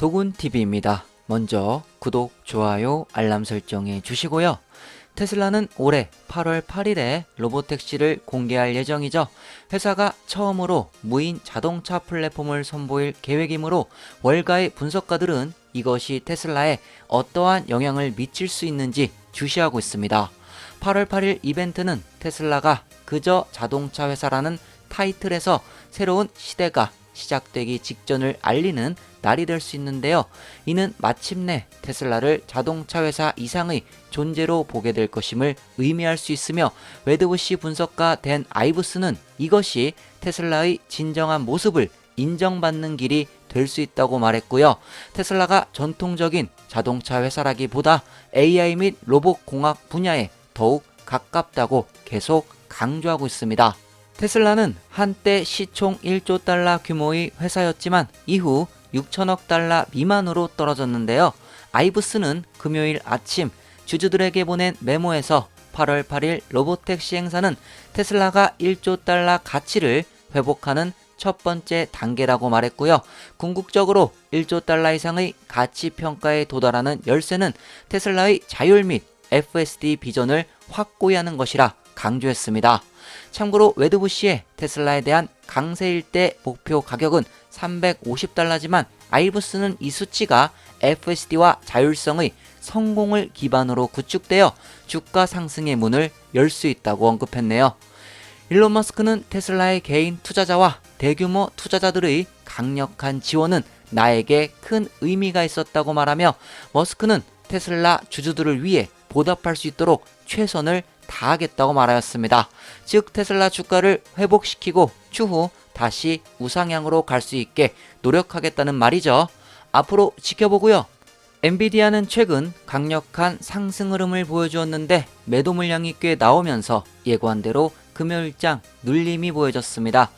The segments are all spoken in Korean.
도군TV입니다. 먼저 구독, 좋아요, 알람 설정해 주시고요. 테슬라는 올해 8월 8일에 로보택시를 공개할 예정이죠. 회사가 처음으로 무인 자동차 플랫폼을 선보일 계획이므로 월가의 분석가들은 이것이 테슬라에 어떠한 영향을 미칠 수 있는지 주시하고 있습니다. 8월 8일 이벤트는 테슬라가 그저 자동차 회사라는 타이틀에서 새로운 시대가 시작되기 직전을 알리는 날이 될 수 있는데요. 이는 마침내 테슬라를 자동차 회사 이상의 존재로 보게 될 것임을 의미할 수 있으며 웨드부시 분석가 댄 아이브스는 이것이 테슬라의 진정한 모습을 인정받는 길이 될 수 있다고 말했고요. 테슬라가 전통적인 자동차 회사라기보다 AI 및 로봇 공학 분야에 더욱 가깝다고 계속 강조하고 있습니다. 테슬라는 한때 시총 1조 달러 규모의 회사였지만 이후 6천억 달러 미만으로 떨어졌는데요. 아이브스는 금요일 아침 주주들에게 보낸 메모에서 8월 8일 로보택시 행사는 테슬라가 1조 달러 가치를 회복하는 첫 번째 단계라고 말했고요. 궁극적으로 1조 달러 이상의 가치 평가에 도달하는 열쇠는 테슬라의 자율 및 FSD 비전을 확고히 하는 것이라 강조했습니다. 참고로 웨드부시의 테슬라에 대한 강세일 때 목표 가격은 350달러지만 아이브스는 이 수치가 FSD와 자율성의 성공을 기반으로 구축되어 주가 상승의 문을 열 수 있다고 언급했네요. 일론 머스크는 테슬라의 개인 투자자와 대규모 투자자들의 강력한 지원은 나에게 큰 의미가 있었다고 말하며 머스크는 테슬라 주주들을 위해 보답할 수 있도록 최선을 다하겠다고 말하였습니다. 즉 테슬라 주가를 회복시키고 추후 다시 우상향으로 갈 수 있게 노력하겠다는 말이죠. 앞으로 지켜보고요. 엔비디아는 최근 강력한 상승 흐름을 보여주었는데 매도 물량이 꽤 나오면서 예고한대로 금요일장 눌림이 보여졌습니다.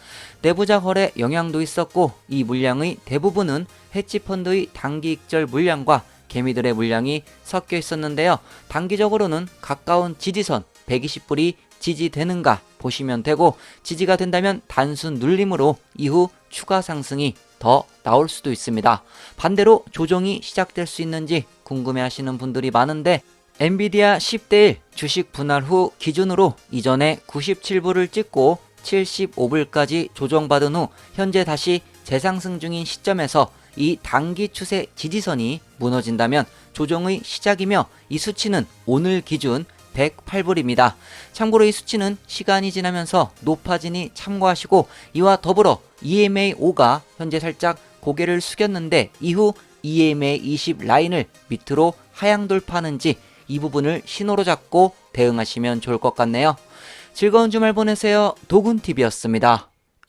내부자 거래 영향도 있었고 이 물량의 대부분은 헤지펀드의 단기 익절 물량과 개미들의 물량이 섞여 있었는데요. 단기적으로는 가까운 지지선 120불이 지지되는가 보시면 되고 지지가 된다면 단순 눌림으로 이후 추가 상승이 더 나올 수도 있습니다. 반대로 조정이 시작될 수 있는지 궁금해 하시는 분들이 많은데 엔비디아 10대1 주식 분할 후 기준으로 이전에 97불을 찍고 75불까지 조정받은 후 현재 다시 재상승 중인 시점에서 이 단기 추세 지지선이 무너진다면 조정의 시작이며 이 수치는 오늘 기준 108불입니다. 참고로 이 수치는 시간이 지나면서 높아지니 참고하시고 이와 더불어 E EMA5가 현재 살짝 고개를 숙였는데 이후 E EMA20 라인을 밑으로 하향 돌파하는지 이 부분을 신호로 잡고 대응하시면 좋을 것 같네요. 즐거운 주말 보내세요. 도군TV였습니다.